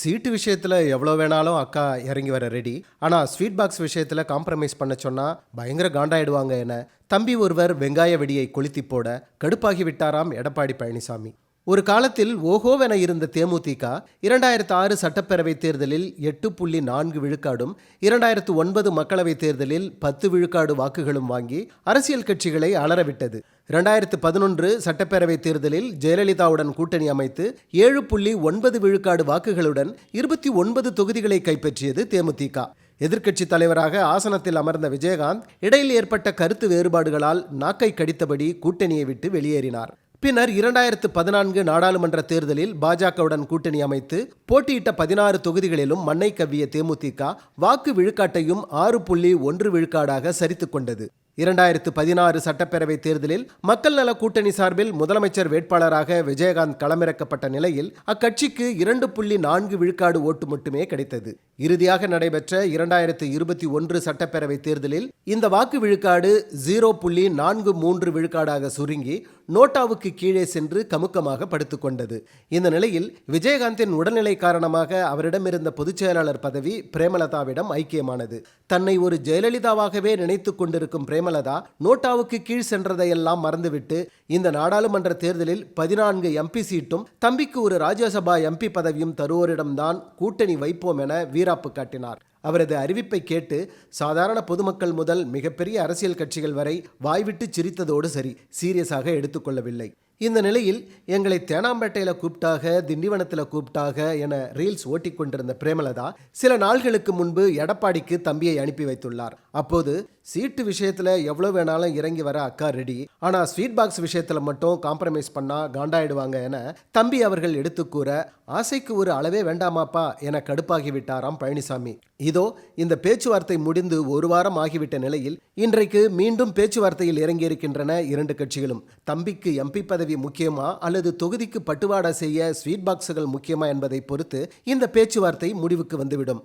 சீட்டு விஷயத்தில் எவ்வளோ வேணாலும் அக்கா இறங்கி வர ரெடி ஆனால் ஸ்வீட் பாக்ஸ் விஷயத்தில் காம்ப்ரமைஸ் பண்ண சொன்னால் பயங்கர காண்டாயிடுவாங்க என தம்பி ஒருவர் வெங்காய வெடியை கொளுத்தி போட கடுப்பாகி விட்டாராம் எடப்பாடி பழனிசாமி. ஒரு காலத்தில் ஓஹோவென இருந்த தேமுதிக இரண்டாயிரத்து ஆறு சட்டப்பேரவை தேர்தலில் எட்டு புள்ளி நான்கு விழுக்காடும் இரண்டாயிரத்து ஒன்பது மக்களவைத் தேர்தலில் பத்து விழுக்காடு வாக்குகளும் வாங்கி அரசியல் கட்சிகளை அலறவிட்டது. இரண்டாயிரத்து பதினொன்று சட்டப்பேரவைத் தேர்தலில் ஜெயலலிதாவுடன் கூட்டணி அமைத்து ஏழு புள்ளி ஒன்பது விழுக்காடு வாக்குகளுடன் இருபத்தி ஒன்பது தொகுதிகளை கைப்பற்றியது தேமுதிக. எதிர்க்கட்சித் தலைவராக ஆசனத்தில் அமர்ந்த விஜயகாந்த் இடையில் ஏற்பட்ட கருத்து வேறுபாடுகளால் நாக்கை கடித்தபடி கூட்டணியை விட்டு வெளியேறினார். பின்னர் இரண்டாயிரத்து பதினான்கு நாடாளுமன்ற தேர்தலில் பாஜகவுடன் கூட்டணி அமைத்து போட்டியிட்ட பதினாறு தொகுதிகளிலும் மண்ணை கவ்விய தேமுதிக வாக்கு விழுக்காட்டையும் ஆறு புள்ளி ஒன்று விழுக்காடாக சரித்துக் கொண்டது. இரண்டாயிரத்து பதினாறு சட்டப்பேரவை தேர்தலில் மக்கள் நல கூட்டணி சார்பில் முதலமைச்சர் வேட்பாளராக விஜயகாந்த் களமிறக்கப்பட்ட நிலையில் அக்கட்சிக்கு இரண்டு புள்ளி நான்கு விழுக்காடு ஓட்டு மட்டுமே கிடைத்தது. இறுதியாக நடைபெற்ற இரண்டாயிரத்து இருபத்தி ஒன்று சட்டப்பேரவை தேர்தலில் இந்த வாக்கு விழுக்காடு ஜீரோ புள்ளி நான்கு மூன்று விழுக்காடாக சுருங்கி நோட்டாவுக்கு கீழே சென்று கமுக்கமாக படுத்துக்கொண்டது இந்த நிலையில் விஜயகாந்தின் உடல்நிலை காரணமாக அவரிடமிருந்த பொதுச் செயலாளர் பதவி பிரேமலதாவிடம் ஐக்கியமானது. தன்னை ஒரு ஜெயலலிதாவாகவே நினைத்துக் கொண்டிருக்கும் பிரேம பிரேமலதா நோட்டாவுக்கு கீழ் சென்றதையெல்லாம் மறந்துவிட்டு இந்த நாடாளுமன்ற தேர்தலில் பதினான்கு எம்பி சீட்டும் தம்பிக்கு ஒரு ராஜ்யசபா எம்பி பதவியும் தருவோரிடம்தான் கூட்டணி வைப்போம் என வீராப்பு காட்டினார். அவரது அறிவிப்பை கேட்டு சாதாரண பொதுமக்கள் முதல் மிகப்பெரிய அரசியல் கட்சிகள் வரை வாய்விட்டு சிரித்ததோடு சரி சீரியஸாக எடுத்துக்கொள்ளவில்லை. இந்த நிலையில் எங்களை தேனாம்பேட்டையில் கூப்பிட்டாக திண்டிவனத்தில் கூப்பிட்டாக என ரீல்ஸ் ஓட்டிக்கொண்டிருந்த பிரேமலதா சில நாள்களுக்கு முன்பு எடப்பாடிக்கு தம்பியை அனுப்பி வைத்துள்ளார். அப்போது சீட்டு விஷயத்தில் எவ்வளோ வேணாலும் இறங்கி வர அக்கா ரெடி ஆனால் ஸ்வீட் பாக்ஸ் விஷயத்தில் மட்டும் காம்ப்ரமைஸ் பண்ணால் காண்டாயிடுவாங்க என தம்பி அவர்கள் எடுத்து கூற ஆசைக்கு ஒரு அளவே வேண்டாமாப்பா என கடுப்பாகிவிட்டாராம் பழனிசாமி. இதோ இந்த பேச்சுவார்த்தை முடிந்து ஒரு வாரம் ஆகிவிட்ட நிலையில் இன்றைக்கு மீண்டும் பேச்சுவார்த்தையில் இறங்கியிருக்கின்றன இரண்டு கட்சிகளும். தம்பிக்கு எம்பி பதவி முக்கியமா அல்லது தொகுதிக்கு பட்டுவாடா செய்ய ஸ்வீட் பாக்ஸுகள் முக்கியமா என்பதை பொறுத்து இந்த பேச்சுவார்த்தை முடிவுக்கு வந்துவிடும்.